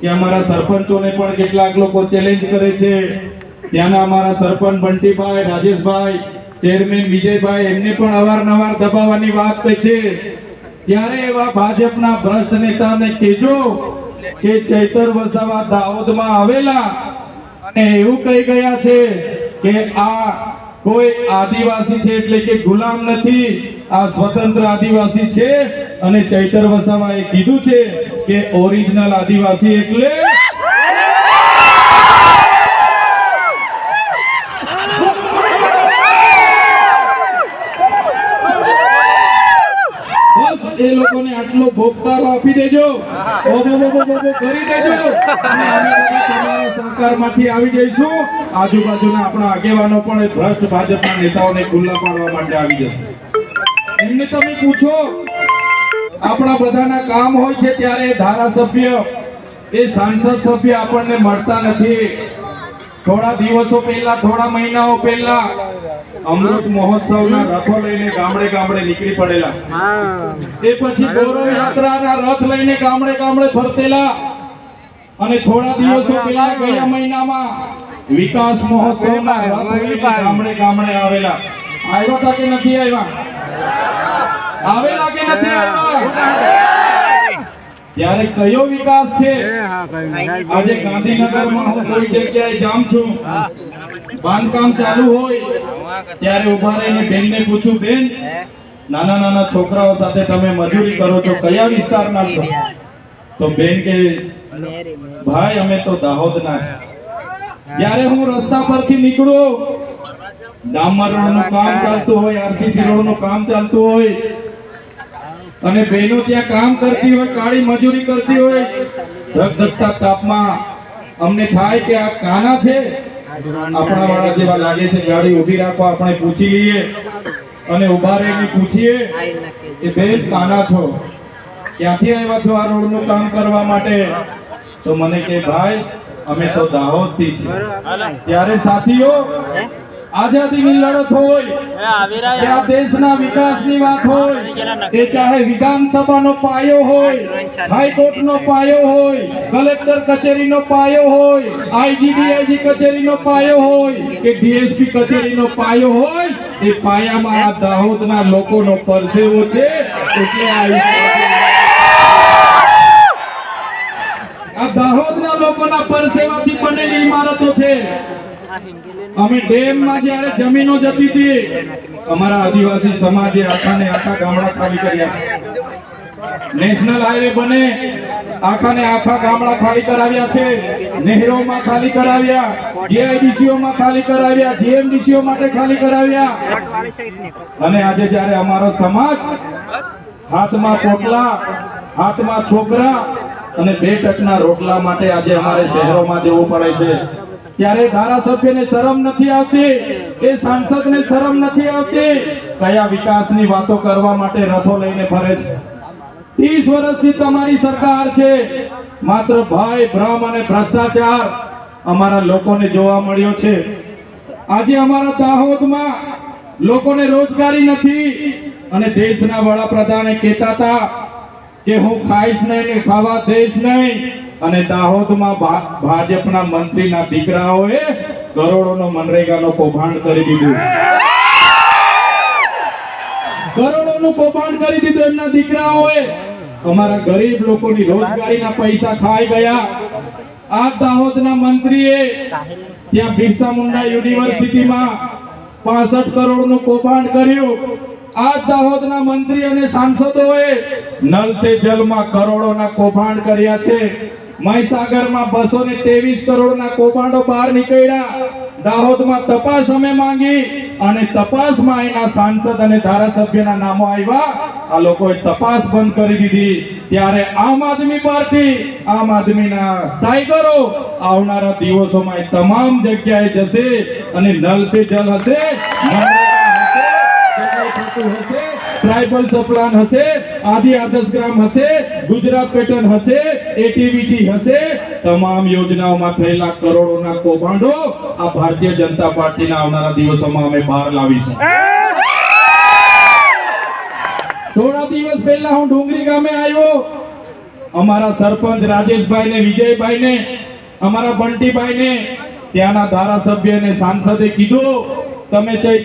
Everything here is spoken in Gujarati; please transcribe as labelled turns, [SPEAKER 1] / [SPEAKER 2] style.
[SPEAKER 1] કે અમારા સરપંચોને પણ કેટલાક લોકો ચેલેન્જ કરે છે. ત્યાંના અમારા સરપંચ બંટીભાઈ, રાજેશભાઈ ચેરમેન વિજયભાઈ, એમને પણ અવારનવાર દબાવવાની વાત કહે છે. ત્યારે એવા ભાજપના ભ્રષ્ટ નેતાને કહેજો કે ચૈતર વસાવા દાહોદમાં આવેલા અને એવું કહી ગયા છે કે આ કોઈ આદિવાસી છે એટલે કે ગુલામ નથી. આ સ્વતંત્ર આદિવાસી છે. અને ચૈતર વસાવાએ કીધું છે કે ઓરિજિનલ આદિવાસી એટલે બસ એ લોકોને આટલો ભોગતારો આપી દેજો. કરી દેજો. અને અમે તમારા સહકારમાંથી આવી જઈશું. આજુબાજુના આપણા આગેવાનો પણ એ ભ્રષ્ટ ભાજપના નેતાઓને ખુલ્લા પાડવા માટે આવી જશે. એમને તમે પૂછો. આપણા બધાના કામ હોય છે ત્યારે ધારાસભ્ય એ સાંસદ સભ્ય આપણને મળતા નથી. થોડા દિવસો પહેલા થોડા મહિનાઓ પહેલા અમૃત મહોત્સવના રથો લઈને ગામડે ગામડે નીકળી પડેલા. એ પછી ગૌરવ યાત્રાના રથ લઈને ગામડે ગામડે ફરતેલા. અને થોડા દિવસો પહેલા ગયા મહિનામાં વિકાસ મહોત્સવના રથ લઈને ગામડે ગામડે આવેલા. આવ્યા હતા કે નથી આવ્યા? આવેલા કે નથી આવ્યા? ત્યારે કયો વિકાસ છે? આજે ગાંધીનગરમાં હું કોઈ જગ્યાએ જામ છું. બાંધકામ ચાલુ હોય ત્યારે ઊભા રહીને બેનને પૂછું બેન નાના નાના છોકરાઓ સાથે તમે મજૂરી કરો છો કયા વિસ્તારના છો? તો બેન કે ભાઈ અમે તો દાહોદના જ્યારે હું. રસ્તા પરથી નીકળો. ડામર રોડનું કામ ચાલતું હોય આરસીસી રોડનું કામ ચાલતું હોય અને બહેનો ત્યાં કામ કરતી હોય કાળી મજૂરી કરતી હોય ધગધગતા તાપમાં અમને થાય કે આ કાના છે? આપણા વાળા જેવા લાગે છે ગાડી ઊભી રાખો આપણે પૂછી લઈએ અને ઊભા રહીને પૂછીએ કે બેન કાના છો? ક્યાંથી આવ્યા છો આ રોડનું કામ કરવા માટે? તો મને કે ભાઈ અમે તો દાહોદથી છીએ. ત્યારે સાથીઓ આઝાદીની લડત હોય કે આ દેશના વિકાસની વાત હોય એ ચાહે વિધાનસભાનો પાયો હોય હાઈકોર્ટનો પાયો હોય કલેક્ટર કચેરીનો પાયો હોય આઈજીડીઆઈજી કચેરીનો પાયો હોય કે ડીએસપી કચેરીનો પાયો હોય એ પાયામાં આ દાહોદના લોકોનો પરસેવો છે એટલે આ દાહોદના લોકોના પરસેવાથી બનેલી ઇમારતો અમે ડેમમાં જ્યારે જમીનો જતી હતી અમારા આદિવાસી સમાજે આખા ને આખા ગામડા ખાલી કર્યા નેશનલ હાઈવે બને આખા ને આખા ગામડા ખાલી કરાવ્યા છે. નહેરોમાં ખાલી કરાવ્યા જીઆઈડીસીઓ માં ખાલી કરાવ્યા જીએમડીસીઓ માટે ખાલી કરાવ્યા. અને આજે જ્યારે અમારો સમાજ હાથમાં પોટલા હાથમાં છોકરા અને બે ટકના રોટલા માટે આજે અમારે શહેરોમાં જવું પડે છે. ત્યારે ધારાસભ્યને શરમ નથી આવતી. એ સાંસદને શરમ નથી આવતી. કયા વિકાસની વાતો કરવા માટે રથો લઈને ફરે છે? ત્રીસ વર્ષથી તમારી સરકાર છે. માત્ર ભય ભ્રમ અને ભ્રષ્ટાચાર અમારા લોકોને જોવા મળ્યો છે. આજે અમારા દાહોદમાં લોકોને રોજગારી નથી અને દેશના વડાપ્રધાને કહેતા હતા કે હું ખાઈશ નહીં ને ખાવા દઈશ નહીં. અને દાહોદમાં ભાજપના મંત્રીના દીકરાઓએ કરોડોનો મનરેગાનો કૌભાંડ કરી દીધું. કરોડોનું કૌભાંડ કરી દીધું એમના દીકરાઓએ. અમારા ગરીબ લોકોની રોજગારીના પૈસા ખાઈ ગયા. આ દાહોદના મંત્રીએ ત્યાં બિરસા મુંડા યુનિવર્સિટીમાં પાસઠ કરોડનું કૌભાંડ કર્યું. આ દાહોદના મંત્રી અને સાંસદોએ નલ સે જલમાં કરોડોના કૌભાંડ કર્યા છે. મહીસાગરમાં બસો ને ત્રેવીસ કરોડના કૌભાંડો બહાર નીકળ્યા. દાહોદમાં તપાસ અમે માંગી અને તપાસમાં એના સાંસદ અને ધારાસભ્યના નામો આવ્યા. આ લોકોએ તપાસ બંધ કરી દીધી. ત્યારે આમ આદમી પાર્ટી, આમ આદમીના ટાઈગરો આવનારા દિવસોમાં તમામ જગ્યાએ જશે અને નલ સે જલ હશે. હશે ટ્રાઇબલ સપ્લાન હશે, આદિ આદર્શ ગ્રામ હશે, ગુજરાત પેટર્ન હશે એટીવીટી હશે, તમામ યોજનાઓમાં થયેલા કરોડોના કૌભાંડો આ ભારતીય જનતા પાર્ટીના આવનારા દિવસોમાં અમે બહાર લાવીશું. થોડા દિવસ પહેલા હું ડુંગરી ગામે આવ્યો. અમારા સરપંચ રાજેશભાઈ ને વિજયભાઈ ને અમારા બંટીભાઈ ને ત્યાંના ધારાસભ્ય ને સાંસદે કીધું, તમે ચૈતન્ય